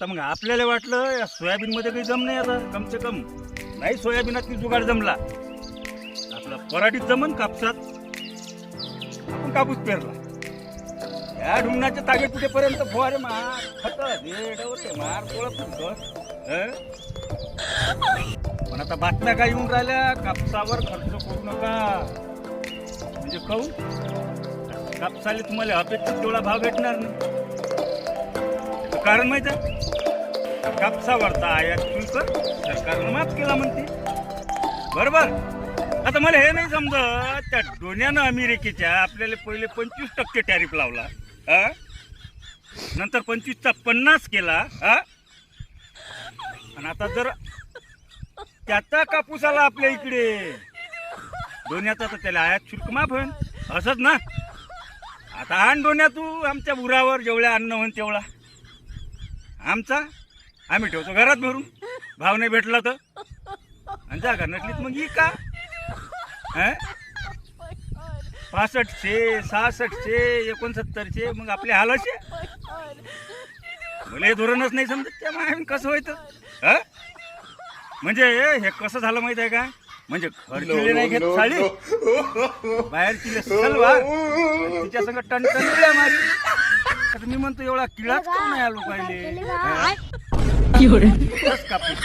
तर मग आपल्याला वाटलं या सोयाबीनमध्ये काही जम नाही आता कमसे कम. नाही सोयाबीनात जुगाड जमला. आपला पराठीत जमन कापसात. आपण कापूस पेरला. या ढुंगणाच्या तागे कुठेपर्यंत फवारे मार? खत हे मार ओळख पण आता बातम्या काय येऊन राहिल्या? कापसावर खर्च करू नका. म्हणजे खाऊ कापसाले तुम्हाला अपेक्षित तेवढा भाव भेटणार नाही. कारण माहीत आहे? कापसावरचा आयात शुल्क सरकारनं माफ केला म्हणते. बरोबर? आता मला हे नाही समजत त्या डोन्यानं अमेरिकेच्या आपल्याला पहिले पंचवीस टक्के टॅरिफ लावला हा? नंतर पंचवीसचा पन्नास केला हा? आणि आता जर त्याचा कापूस आला आपल्या इकडे डोन्याचा तर त्याला आयात शुल्क माफ होईल असंच ना? आता आण डोन्या तू आमच्या उरावर जेवढ्या अन्न होईन तेवढा. आमचा? आम्ही ठेवतो घरात भरून. भाव नाही भेटला तर. आणि जागा नसलीत मग ही का? पासष्टशे सहासष्टशे एकोणसत्तरशे मग आपले हाल असे मला हे धोरणच नाही समजत त्या माय कसं व्हायचं? हं? म्हणजे हे कसं झालं माहीत आहे का? म्हणजे घरची नाही घेत साडी? बाहेरची सलवार. तिच्या संग टणटणल्या मारी. आता मी म्हणतो एवढा किळाच का नाही आलो पाहिले? बस कापूस